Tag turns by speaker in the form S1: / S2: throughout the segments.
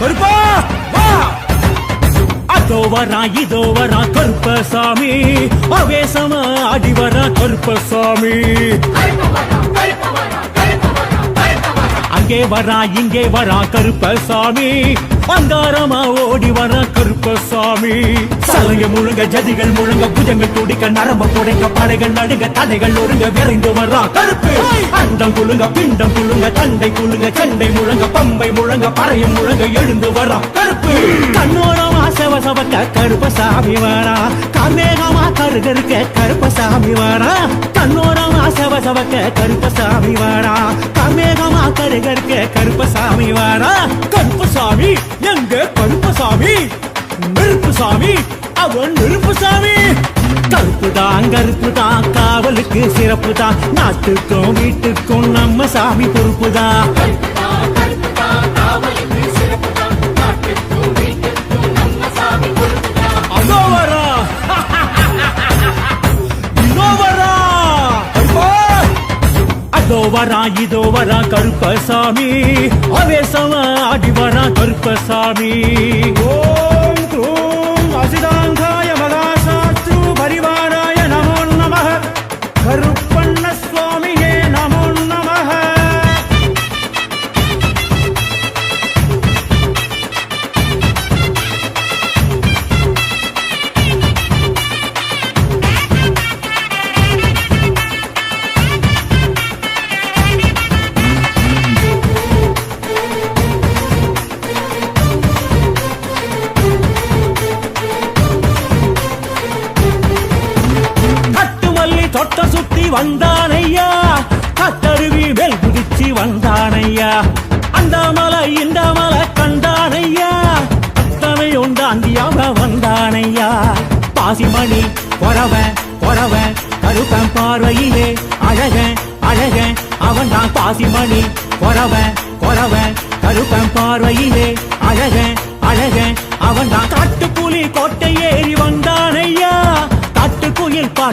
S1: கருப்பா வா. அதோ வரா இதோ வரா கருப்பசாமி. அவேசமா அடி வரா கருப்பசாமி. அங்கே வரா இங்கே வரா கருப்பசாமி. அங்காரமா ஓடி வரா கருப்பசாமி. சலங்க முழுங்க ஜதிகள் முழுங்க புஜங்கள் துடிக்க நரம்பு துடைக்க படைகள் நடுங்க தலைகள் ஒருங்க விரைந்து வரா கருப்பு பிண்டம் குலுங்க பிண்டம் குலுங்க தண்டை குலுங்க சண்டை முழங்க பம்பை முழங்க பறையும் முழங்க எழுந்து வரா கருப்பு. கண்ணோரமா செவசவக்க கருப்பசாமி வாரா. கமேகமா கருகருக்க கருப்பசாமி வரா. கண்ணோரமா செவசவக்க கருப்பசாமி வாரா. கமேகமா கருகருக்க கருப்பசாமி வரா. கருப்பசாமி எங்க கருப்பசாமி நெருப்புசாமி அவன் நெருப்பு சாமி. கருப்பு தான் கருப்பு தான் காவலுக்கு சிறப்பு தான் நாட்டுக்கும் வீட்டுக்கும் நம்ம சாமி பொறுப்பு தான் வரா இதோ வரா கருப்பா அதோ வரா இதோ கருப்பசாமி. அவேசமா ஆடி வரா கருப்பசாமி. வந்தானையா? கட்டருவி வெல் குதிச்சு வந்தானையா? அந்த மலை இந்த மலை கண்டானையா? அத்தனை உண்டாந்தியாக வந்தானையா? பாசிமணி பொறவ பொறவ கருப்பன் பார்வையிலே அழக அழக அவன் தான் பாசிமணி. பொறவ பொறவ கருப்பன் பார்வையிலே அழகன்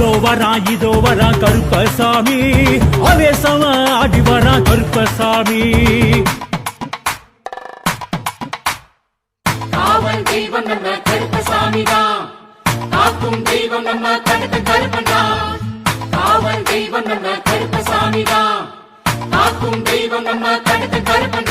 S1: அதோ வரா இதோ வரா கருப்பசாமி. அவேசமா ஆடி வரா கருப்பசாமி.
S2: காவல் தெய்வம் நம்ம கருப்பசாமி தான். காக்கும் தெய்வம் நம்ம கருத்த கருப்பன் காவல் தெய்வம் நம்ம கருப்பசாமி தான். காக்கும் தெய்வம் நம்ம கருத்த கருப்பன்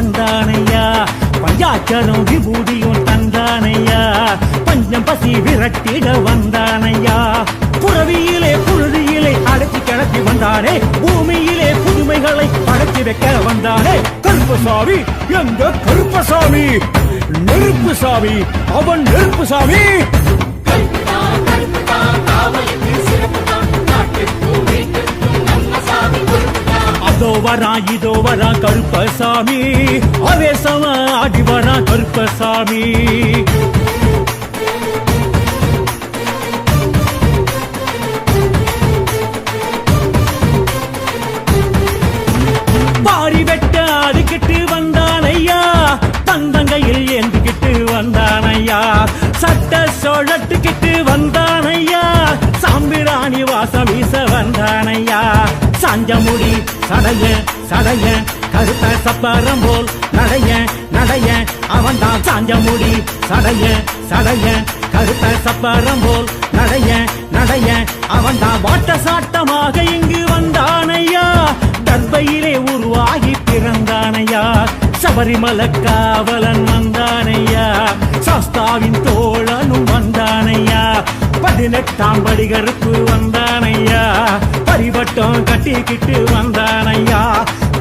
S1: பஞ்சாச்சரம் விபூதியும் தந்தானையா? பஞ்சம் பசி விரட்டிட வந்தானையா? புறவியிலே புழுதியிலே அடைச்சி கிளப்பி வந்தானே? பூமியிலே புதுமைகளை படைச்சி வைக்க வந்தானே? கருப்பசாமி எங்க கருப்பசாமி நெருப்புசாமி அவன் நெருப்புசாமி அதோ வரா இதோ வரா கருப்பசாமி. அவேசமா ஆடி வரா கருப்பசாமி. பாரி வெட்ட அதுக்கிட்டு வந்தானையா தந்தங்கையில் ஏந்துக்கிட்டு வந்தானையா சட்ட சொழட்டுக்கிட்டு வந்தானையா சாம்பிராணி வாசம் வீச வந்தானையா அஞ்சமுடி சடைய சடைய கருத்த சப்பரம் போல் நடைய நடைய அவன் தான் சாஞ்ச சடைய சடைய கருத்த சப்பரம் போல் நடைய நடைய அவன் தான் வாட்ட சாட்டமாக இங்கு வந்தானையா? தர்பையிலே உருவாகி பிறந்தானையா? சபரிமல காவலன் வந்தானையா? சாஸ்தாவின் தோழனும் பதினெட்டாம் படி கருப்பு வந்தானையா? பரிவட்டம் கட்டிக்கிட்டு வந்தானையா?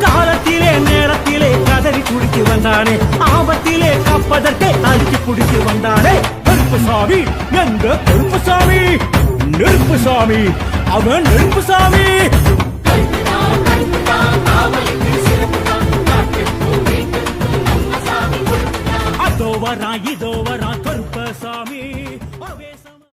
S1: காலத்திலே நேரத்திலே கதறி குடிக்கு வந்தானே. ஆபத்திலே கப்பதற்கே அழுக்கி பிடிச்சு வந்தானே. கருப்பு சாமி எங்க கருப்பு சாமி? நெருப்பு சாமி அவன் நெருப்பு சாமி. இதோ வரா இதோ வரா